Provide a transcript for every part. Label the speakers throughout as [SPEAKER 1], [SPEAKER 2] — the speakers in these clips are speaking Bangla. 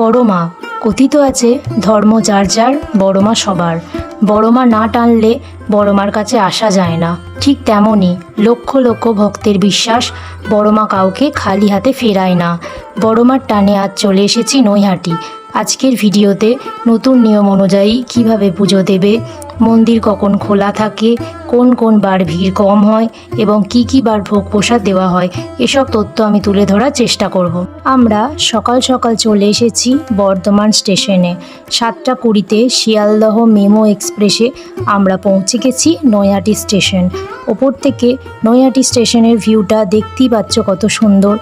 [SPEAKER 1] বড় মা। কথিত আছে, ধর্ম যার যার, বড় মা সবার। বড় মা না টানলে বড় মার কাছে আসা যায় না। ঠিক তেমনই লক্ষ লক্ষ ভক্তের বিশ্বাস বড় মা কাউকে খালি হাতে ফেরায় না। বড় মার টানে আজ চলে এসেছি নৈহাটি। আজকের ভিডিওতে নতুন নিয়ম অনুযায়ী কীভাবে পুজো দেবে, মন্দির কখন খোলা থাকে, কোন কোন বার ভিড় কম হয় এবং কি কি বার ভোগ প্রসাদ দেওয়া হয়, এসব তথ্য আমি তুলে ধরার চেষ্টা করব। আমরা সকাল সকাল চলে এসেছি বর্ধমান স্টেশনে। সাতটা কুড়িতে শিয়ালদহ মেমো এক্সপ্রেসে আমরা পৌঁছে গেছি নৈহাটি স্টেশন। ওপর থেকে নৈহাটি স্টেশনের ভিউটা দেখতেই পাচ্ছ কত সুন্দর।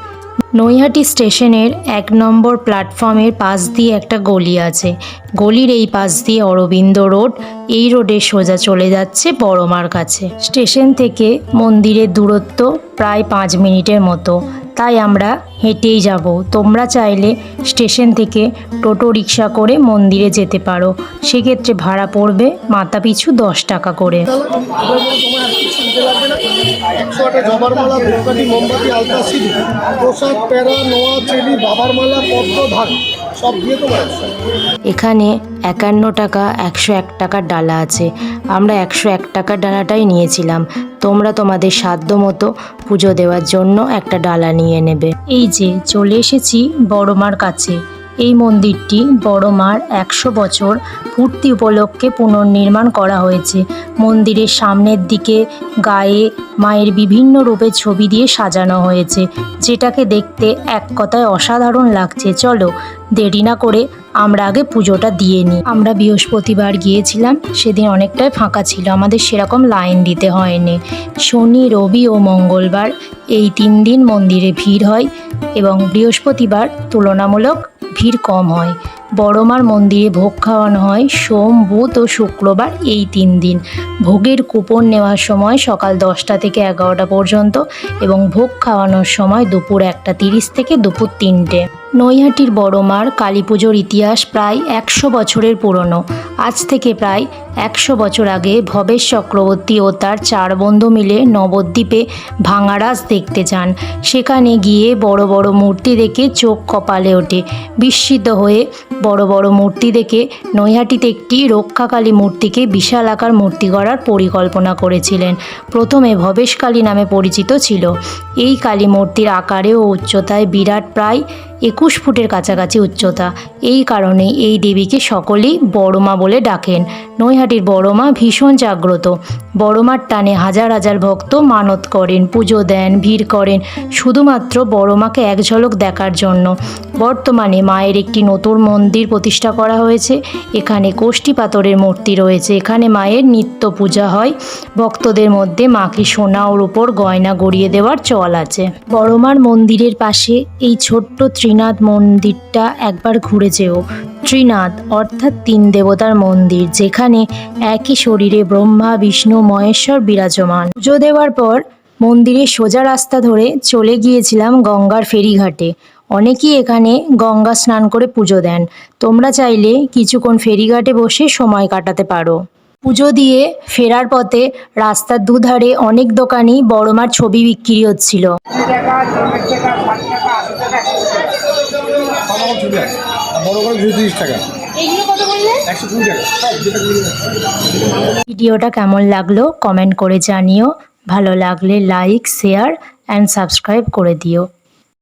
[SPEAKER 1] নৈহাটি স্টেশনের এক নম্বর প্ল্যাটফর্মের পাশ দিয়ে একটা গলি আছে। গলির এই পাশ দিয়ে অরবিন্দ রোড, এই রোডে সোজা চলে যাচ্ছে বড়মার কাছে। স্টেশন থেকে মন্দিরের দূরত্ব প্রায় পাঁচ মিনিটের মতো। তাই আমরা হেঁটেই যাব। তোমরা চাইলে স্টেশন থেকে টোটো রিক্সা করে মন্দিরে যেতে পারো। সেক্ষেত্রে ভাড়া পড়বে মাথা পিছু দশ টাকা করে।
[SPEAKER 2] প্রসাদ প্যারা নোয়া চেলি বাবার মালা পদ্ম, ধান।
[SPEAKER 1] এখানে একান্ন টাকা, একশো এক টাকার ডালা আছে। আমরা একশো এক টাকার ডালাটাই নিয়েছিলাম। তোমরা তোমাদের সাধ্য মতো পুজো দেওয়ার জন্য একটা ডালা নিয়ে নেবে। এই যে, চলে এসেছি বড়মার কাছে। এই মন্দিরটি বড়মার একশো বছর পূর্তি উপলক্ষে পুনর্নির্মাণ করা হয়েছে। মন্দিরের সামনের দিকে গায়ে মায়ের বিভিন্ন রূপে ছবি দিয়ে সাজানো হয়েছে, যেটাকে দেখতে এক কথায় অসাধারণ লাগছে। চলো, দেরি না করে আমরা আগে পুজোটা দিয়ে নিই। আমরা বৃহস্পতিবার গিয়েছিলাম, সেদিন অনেকটাই ফাঁকা ছিল, আমাদের সেরকম লাইন দিতে হয়নি। শনি, রবি ও মঙ্গলবার এই তিন দিন মন্দিরে ভিড় হয় এবং বৃহস্পতিবার তুলনামূলক ভিড় কম হয়। বড়মার মন্দিরে ভোগ খাওয়ানো হয় সোম, বুধ ও শুক্রবার এই তিন দিন। ভোগের কুপন নেওয়ার সময় সকাল দশটা থেকে এগারোটা পর্যন্ত এবং ভোগ খাওয়ানোর সময় দুপুর একটা তিরিশ থেকে দুপুর তিনটে। নৈহাটির বড়মার কালী পুজোর ইতিহাস প্রায় একশো বছরের পুরনো। আজ থেকে প্রায় একশো বছর আগে ভবেশ চক্রবর্তী ও তার চার বন্ধু মিলে নবদ্বীপে ভাঙারাজ দেখতে যান। সেখানে গিয়ে বড় বড় মূর্তি দেখে চোখ কপালে ওঠে। বিস্মিত হয়ে বড় বড় মূর্তি দেখে নৈহাটিতে একটি রক্ষাকালী মূর্তিকে বিশাল আকার মূর্তি করার পরিকল্পনা করেছিলেন। প্রথমে ভবেশকালী নামে পরিচিত ছিল। এই কালী মূর্তির আকারে ও উচ্চতায় বিরাট প্রায় একুশ ফুটের কাছাকাছি উচ্চতা। এই কারণে এই দেবীকে সকলেই বড়মা বলে ডাকেন। নৈহাটির বড়মা ভীষণ জাগ্রত। বড়মার টানে হাজার হাজার ভক্ত মানত করেন, পুজো দেন, ভিড় করেন। শুধুমাত্র বড়মাকে এক ঝলক দেখার জন্য। বর্তমানে মায়ের একটি নতুন মন্দির প্রতিষ্ঠা করা হয়েছে। এখানে কোষ্ঠী পাথরের মূর্তি রয়েছে। এখানে মায়ের নিত্য পূজা হয়। ভক্তদের মধ্যে মাকে সোনা ওর উপর গয়না গড়িয়ে দেওয়ার চল আছে। বড়মার মন্দিরের পাশে এই ছোট্ট ত্রিনাথ মন্দিরটা একবার ঘুরে যেও। ত্রিনাথ অর্থাৎ তিন দেবতার মন্দির, যেখানে একই শরীরে ব্রহ্মা, বিষ্ণু, মহেশ্বর বিরাজমান। পুজো দেওয়ার পর মন্দিরের সোজা রাস্তা ধরে চলে গিয়েছিলাম গঙ্গার ফেরিঘাটে। অনেকেই এখানে গঙ্গা স্নান করে পুজো দেন। তোমরা চাইলে কিছুক্ষণ ফেরিঘাটে বসে সময় কাটাতে পারো। পুজো দিয়ে ফেরার পথে রাস্তার দুধারে অনেক দোকানই বড়মার ছবি বিক্রি হচ্ছিল।
[SPEAKER 2] বড়
[SPEAKER 1] ভিডিওটা কেমন লাগল কমেন্ট করে জানিও। ভালো লাগলে লাইক শেয়ার অ্যান্ড সাবস্ক্রাইব করে দিও।